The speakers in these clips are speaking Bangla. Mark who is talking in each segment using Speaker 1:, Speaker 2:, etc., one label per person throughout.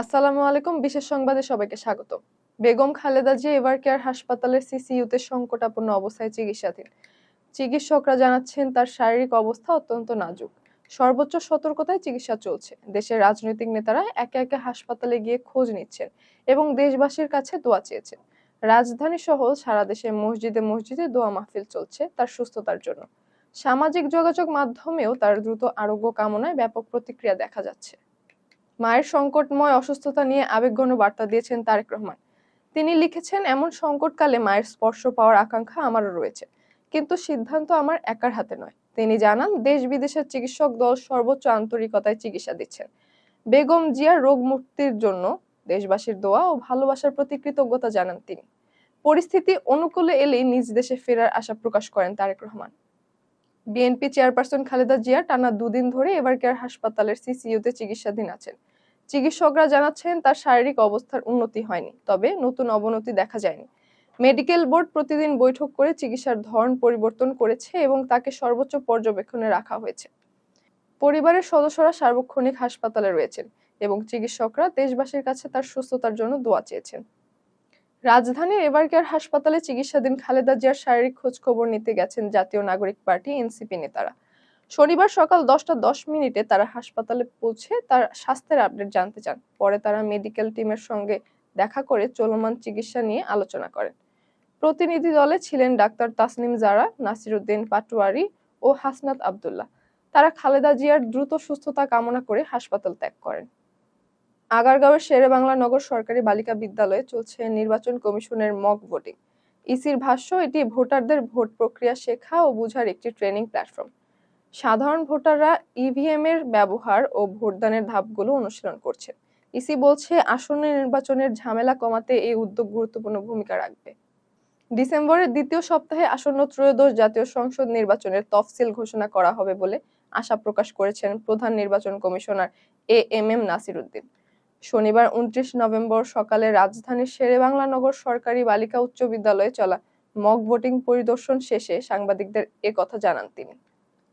Speaker 1: আসসালামু আলাইকুম। বিশেষ সংবাদে সবাইকে স্বাগত। বেগম খালেদা জিয়া এভার কেয়ার হাসপাতালের সিসিইউতে সংকটাপন্ন অবস্থায় চিকিৎসাধীন। চিকিৎসকরা জানাচ্ছেন, তার শারীরিক অবস্থা অত্যন্ত নাজুক। সর্বোচ্চ সতর্কতায় চিকিৎসা চলছে। দেশের রাজনৈতিক নেতারা একে একে হাসপাতালে গিয়ে খোঁজ নিচ্ছেন এবং দেশবাসীর কাছে দোয়া চেয়েছেন। রাজধানী সহ সারা দেশে মসজিদে মসজিদে দোয়া মাহফিল চলছে তার সুস্থতার জন্য। সামাজিক যোগাযোগ মাধ্যমেও তার দ্রুত আরোগ্য কামনায় ব্যাপক প্রতিক্রিয়া দেখা যাচ্ছে। মায়ের সংকটময় অসুস্থতা নিয়ে আবেগঘন বার্তা দিয়েছেন তারেক রহমান। তিনি লিখেছেন, এমন সংকটকালে মায়ের স্পর্শ পাওয়ার আকাঙ্ক্ষা আমারও রয়েছে, কিন্তু সিদ্ধান্ত আমার একার হাতে নয়। তিনি জানান, দেশ বিদেশের চিকিৎসক দল সর্বোচ্চ আন্তরিকতায় চিকিৎসা দিচ্ছেন। বেগম জিয়ার রোগ মুক্তির জন্য দেশবাসীর দোয়া ও ভালোবাসার প্রতি কৃতজ্ঞতা জানান তিনি। পরিস্থিতি অনুকূলে এলেই নিজ দেশে ফেরার আশা প্রকাশ করেন তারেক রহমান। বিএনপি চেয়ারপারসন খালেদা জিয়া টানা দুদিন ধরে এবার কেয়ার হাসপাতালের সিসিইউতে চিকিৎসাধীন আছেন। চিকিৎসকরা জানাচ্ছেন তার শারীরিক অবস্থার উন্নতি হয়নি, তবে নতুন অবনতি দেখা যায়নি। মেডিকেল বোর্ড প্রতিদিন বৈঠক করে চিকিৎসার ধরন পরিবর্তন করেছে এবং তাকে সর্বোচ্চ পর্যবেক্ষণে রাখা হয়েছে। পরিবারের সদস্যরা সার্বক্ষণিক হাসপাতালে রয়েছেন এবং চিকিৎসকরা দেশবাসীর কাছে তার সুস্থতার জন্য দোয়া চেয়েছেন। রাজধানীর এবারকেয়ার হাসপাতালে চিকিৎসাধীন খালেদা জিয়ার শারীরিক খোঁজ খবর নিতে গেছেন জাতীয় নাগরিক পার্টি এনসিপি নেতারা? শনিবার সকাল দশটা দশ মিনিটে তারা হাসপাতালে পৌঁছে তার স্বাস্থ্যের আপডেট জানতে চান। পরে তারা মেডিকেল টিমের সঙ্গে দেখা করে চলমান চিকিৎসা নিয়ে আলোচনা করেন। প্রতিনিধি দলে ছিলেন ডাক্তার তাসনিম জারা, নাসিরুদ্দিন পাটোয়ারি ও হাসনাত আবদুল্লাহ। তারা খালেদা জিয়ার দ্রুত সুস্থতা কামনা করে হাসপাতাল ত্যাগ করেন। আগারগাঁওয়ের শেরে বাংলা নগর সরকারি বালিকা বিদ্যালয়ে চলছে নির্বাচন কমিশনের মক ভোটিং। ইসির ভাষ্য, এটি ভোটারদের ভোট প্রক্রিয়া শেখা ও বোঝার একটি ট্রেনিং প্ল্যাটফর্ম। সাধারণ ভোটাররা ইভিএম এর ব্যবহার ও ভোটদানের ধাপগুলো অনুশীলন করছে। ইসি বলছে, আসন্ন নির্বাচনের ঝামেলা কমাতে এই উদ্যোগ গুরুত্বপূর্ণ ভূমিকা রাখবে। ডিসেম্বরের দ্বিতীয় সপ্তাহে আসন্ন ত্রয়োদশ জাতীয় সংসদ নির্বাচনের তফসিল ঘোষণা করা হবে বলে আশা প্রকাশ করেছেন প্রধান নির্বাচন commissioner A M M Nasir Uddin শনিবার উনত্রিশ নভেম্বর সকালে রাজধানীর শেরেবাংলা নগর সরকারি বালিকা উচ্চ বিদ্যালয়ে চলা মক ভোটিং পরিদর্শন শেষে সাংবাদিকদের এ কথা জানান তিনি।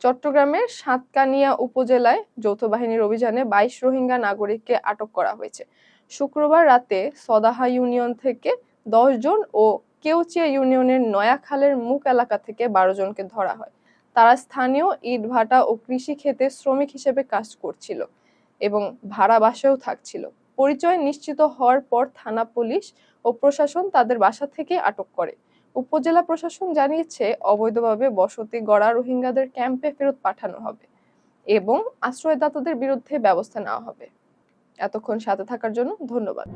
Speaker 1: চট্টগ্রামের সাতকানিয়া উপজেলায় যৌথ বাহিনীর অভিযানে বাইশ রোহিঙ্গা নাগরিককে আটক করা হয়েছে। শুক্রবার রাতে সদাহা ইউনিয়ন থেকে দশ জন ও কেউচিয়া ইউনিয়নের নয়াখালের মুখ এলাকা থেকে বারো জনকে ধরা হয়। তারা স্থানীয় ইট ভাটা ও কৃষি ক্ষেতে শ্রমিক হিসেবে কাজ করছিল। এবং ভাড়া বাসায়ও থাকছিল। পরিচয় নিশ্চিত হওয়ার পর থানা পুলিশ ও প্রশাসন তাদের বাসা থেকে আটক করে। উপজেলা প্রশাসন জানিয়েছে, অবৈধভাবে বসতি গড়া রোহিঙ্গাদের ক্যাম্পে ফেরত পাঠানো হবে এবং আশ্রয়দাতাদের বিরুদ্ধে ব্যবস্থা নেওয়া হবে। এতক্ষণ সাথে থাকার জন্য ধন্যবাদ।